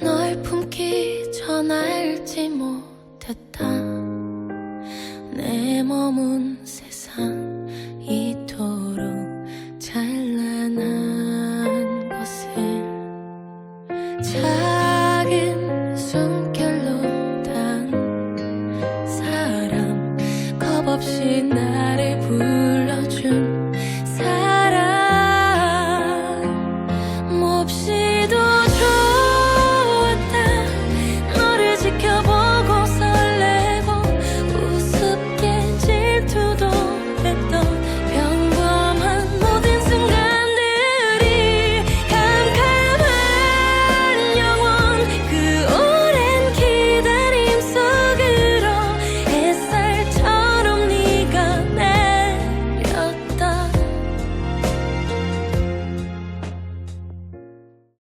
널 품기 전 알지 못했다. 내 머문 세상 이토록 찬란한 것을 작은 숨결로 단 사람 겁없이 나를 부르 없이도